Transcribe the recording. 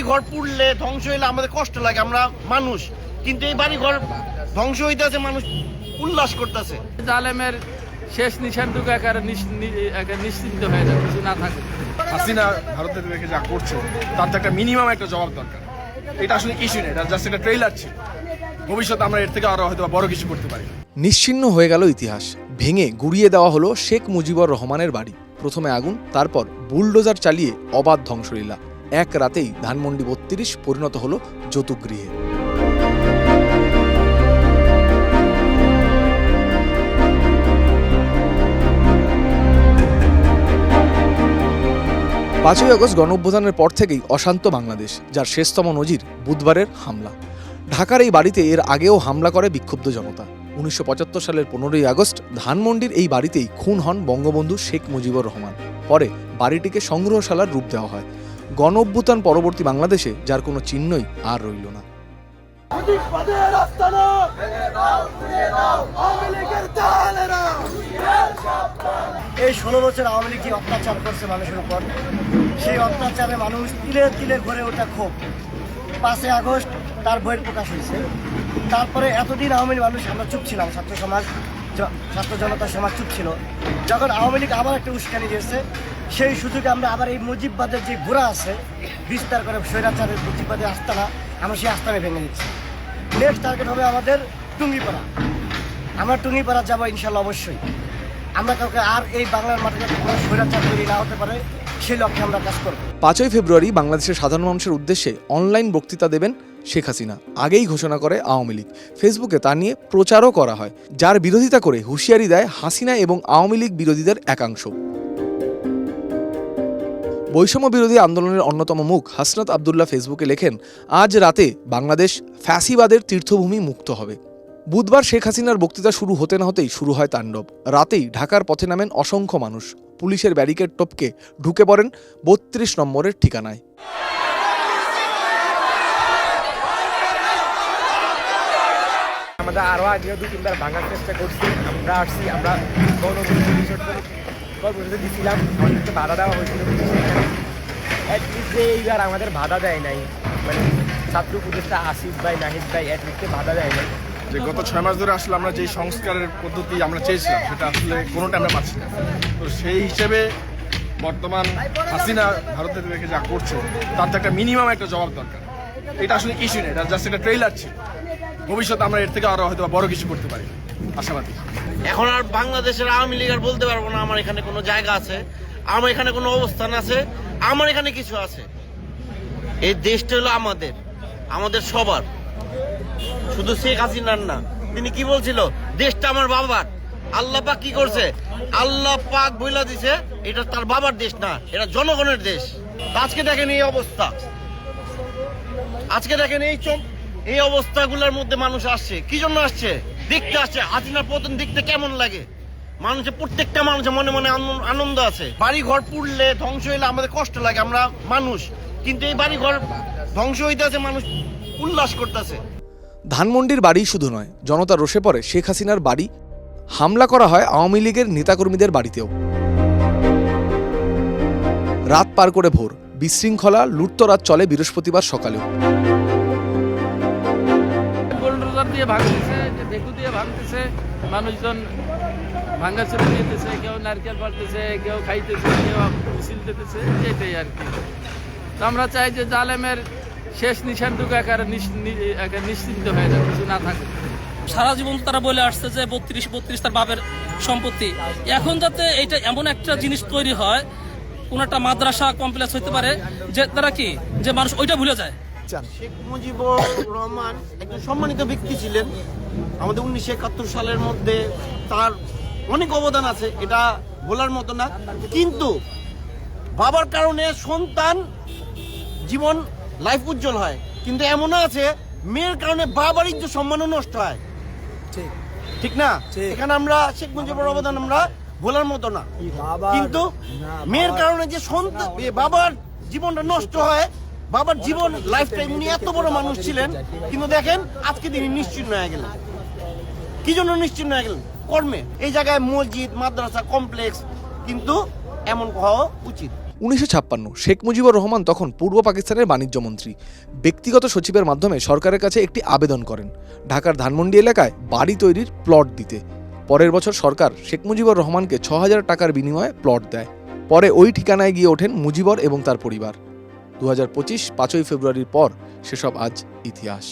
বাড়ি ঘর পুড়লে ধ্বংস হইলে আমাদের কষ্ট লাগে আমরা মানুষ। কিন্তু এই বাড়ি ঘর ধ্বংস হইতেছে মানুষ উল্লাস করতেছে। জালেমের শেষ নিশানটুকু একেবারে একেবারে নিশ্চিন্ত হয়ে যাবে কিছু না থাকে হাসিনা ভারতের রেখে যা করছে তার তো একটা মিনিমাম একটা জবাব দরকার। এটা আসলে কিছু নেই এটা জাস্ট একটা ট্রেলার ছিল। ভবিষ্যতে আমরা এর থেকে আরও হয়তো বড় কিছু করতে পারি। নিশ্চিহ্ন হয়ে গেল ইতিহাস। ভেঙে গুড়িয়ে দেওয়া হলো শেখ মুজিবুর রহমানের বাড়ি। প্রথমে আগুন তারপর বুলডোজার চালিয়ে অবাধ ধ্বংসলীলা। এক রাতেই ধানমন্ডি বত্রিশ পরিণত হলো যতুগৃহে পাঁচই আগস্ট গণঅভ্যুত্থানের পর থেকেই অশান্ত বাংলাদেশ, যার শেষতম নজির বুধবারের হামলা। ঢাকার এই বাড়িতে এর আগেও হামলা করে বিক্ষুব্ধ জনতা। উনিশশো পঁচাত্তর সালের পনেরোই আগস্ট ধানমন্ডির এই বাড়িতেই খুন হন বঙ্গবন্ধু শেখ মুজিবুর রহমান। পরে বাড়িটিকে সংগ্রহশালার রূপ দেওয়া হয়। গণ অভ্যুত্থান পরবর্তী বাংলাদেশে, যার কোনো চিহ্নই আর রইল না। এই ষোলো বছর আওয়ামী লীগ যে অত্যাচার করছে মানুষের উপর, সেই অত্যাচারে মানুষ তিলে তিলে ভরে ওঠা ক্ষোভ। পাঁচই আগস্ট তার বইয়ের প্রকাশ হয়েছে। তারপরে এতদিন আওয়ামী লীগ মানুষ, আমরা চুপ ছিলাম, ছাত্র সমাজ ছাত্র জনতা, সমাজ চুপ ছিল। যখন আওয়ামী লীগ আবার একটা উস্কানি দিয়েছে সেই সুযোগে আমরা আবার এই মুজিববাদের যে ঘোড়া আছে, বিস্তার করে স্বৈরাচারের মুজিববাদের আস্তানা, আমরা সেই আস্তানে ভেঙে দিচ্ছি। নেক্সট টার্গেট হবে আমাদের টুঙ্গিপাড়া। আমরা টুঙ্গিপাড়া যাব ইনশাল্লাহ অবশ্যই। আমরা কাউকে আর এই বাংলার মাঠে কোনো স্বৈরাচার তৈরি না হতে পারে, সেই লক্ষ্যে আমরা কাজ করব। পাঁচই ফেব্রুয়ারি বাংলাদেশের সাধারণ মানুষের উদ্দেশ্যে অনলাইন বক্তৃতা দেবেন শেখ হাসিনা। আগেই ঘোষণা করে আওয়ামী লীগ। ফেসবুকে তা নিয়ে প্রচারও করা হয়, যার বিরোধিতা করে হুঁশিয়ারি দেয় হাসিনা এবং আওয়ামী লীগ বিরোধীদের একাংশ। বৈষম্য বিরোধী আন্দোলনের অন্যতম মুখ হাসনাত আবদুল্লাহ ফেসবুকে লেখেন, আজ রাতে বাংলাদেশ ফ্যাসিবাদের তীর্থভূমি মুক্ত হবে। বুধবার শেখ হাসিনার বক্তৃতা শুরু হতে না হতেই শুরু হয় তাণ্ডব। রাতেই ঢাকার পথে নামেন অসংখ্য মানুষ। পুলিশের ব্যারিকেড টপকে ঢুকে পড়েন বত্রিশ নম্বরের ঠিকানায়। আমাদের আরও আগেও দু তিনবার ভাঙার চেষ্টা করছি। আমরা আসছি, আমরা কর্পোরেশনে দিয়েছিলাম আমাদেরকে বাধা দেওয়া হয়েছিল। অ্যাটলিস্ট যে এইবার আমাদের বাধা দেয় নাই মানে ছাত্র উপদেষ্টা আসিফ ভাই, নাহিদ ভাই অ্যাটলিস্টে বাধা দেয় নাই। যে গত ছয় মাস ধরে আসলে আমরা যে সংস্কারের পদ্ধতি আমরা চেয়েছিলাম, সেটা আসলে কোনোটা আমরা পাচ্ছি না। তো সেই হিসেবে বর্তমান হাসিনা ভারতের রেখে যা করছে, তার তো একটা মিনিমাম একটা জবাব দরকার। এটা আসলে কিছু নেই এটা জাস্ট একটা ট্রেলার ছিল। ভবিষ্যতে আমরা এর থেকে আরও হয়তো বড় কিছু করতে পারি। আশাবাদী। এখন আর বাংলাদেশের আওয়ামী লীগ আর বলতে পারব না আমার এখানে কোনো জায়গা আছে, আমার এখানে কোনো অবস্থান আছে, আমার এখানে কিছু আছে। এই দেশটা হলো আমাদের আমাদের সবার। শুধু শেখ হাসিনার না, তিনি কি বলছিল? দেশটা আমার বাবার। আল্লাহ পাক কি করছে? আল্লাহ পাক বইলা দিছে, এটা তার বাবার দেশ না, এটা জনগণের দেশ। আজকে দেখেন এই অবস্থা। আজকে দেখেন এই এই অবস্থাগুলোর মধ্যে মানুষ আসছে। কি জন্য আসছে? দেখতে আসছে হাসিনার পতন দেখতে কেমন লাগে? মানুষের প্রত্যেকটা মানুষের মনে মনে আনন্দ- আনন্দ আছে। বাড়ি ঘর পুড়লে ধ্বংস হইলে আমাদের কষ্ট লাগে, আমরা মানুষ। কিন্তু এই বাড়ি ঘর ধ্বংস হইতেছে, মানুষ উল্লাস করতেছে। ধানমন্ডির বাড়ি শুধু নয়, জনতা রোষে পড়ে শেখ হাসিনার বাড়ি। হামলা করা হয় আওয়ামী লীগের নেতাকর্মীদের বাড়িতেও। রাত পার করে ভোর, বিশৃঙ্খলা লুটতরাত চলে বৃহস্পতিবার সকালেও। বুলডোজার দিয়ে ভাঙতেছে, যে ভেকু দিয়ে ভাঙতেছে, মানুষজন ভাঙ্গা চলে যেতেছে কেউ নারকেল পাড়তেছে, কেউ খাইতেছে, কেউ মিছিল দিতেছে, এটাই আর কি। তো আমরা চাই যে জালেমের শেষ নিশানটুকু একেবারে নিশ্চিন্ত হয়ে যাবে কিছু না থাকে সারা জীবন তারা বলে আসছে যে বত্রিশ বত্রিশ তার বাপের সম্পত্তি। এখন যাতে এটা এমন একটা জিনিস তৈরি হয়, কোন একটা মাদ্রাসা কমপ্লেক্স হইতে পারে, যে তারা কি, যে মানুষ ওইটা ভুলে যায়। শেখ মুজিবুর রহমান একজন সম্মানিত ব্যক্তি ছিলেন। আমাদের উনিশশো একাত্তর সালের মধ্যে তার অনেক অবদান আছে এটা বলার মতো না। কিন্তু বাবার কারণে সন্তান জীবন লাইফ উজ্জ্বল হয়। কিন্তু এমনও আছে মেয়ের কারণে বাবার ইজ্জত সম্মানও নষ্ট হয়। ঠিক। না? এখানে আমরা শেখ মুজিবুর অবদান আমরা বলার মতো না। কিন্তু মেয়ের কারণে যে সন্তান বাবার জীবনটা নষ্ট হয় বাবার জীবন লাইফ টাইম উনি এত বড় মানুষ ছিলেন, কিন্তু দেখেন, আজকে তিনি নিশ্চিন্ন হয়ে গেলেন। কি জন্য নিশ্চিন্ন হয়ে গেলেন? কর্মে। এই জায়গায় মসজিদ, মাদ্রাসা কমপ্লেক্স কিন্তু এমন হওয়া উচিত। উনিশশো ছাপ্পান্ন, শেখ মুজিবুর রহমান তখন পূর্ব পাকিস্তানের বাণিজ্য মন্ত্রী। ব্যক্তিগত সচিবের মাধ্যমে সরকারের কাছে একটি আবেদন করেন। ঢাকার ধানমন্ডি এলাকায় বাড়ি তৈরির প্লট দিতে। পরের বছর সরকার শেখ মুজিবুর রহমানকে ছ টাকার বিনিময়ে প্লট দেয়। পরে ওই ঠিকানায় গিয়ে ওঠেন মুজিবর এবং তার পরিবার। দু হাজার পঁচিশ পাঁচই ফেব্রুয়ারির পর সেসব আজ ইতিহাস।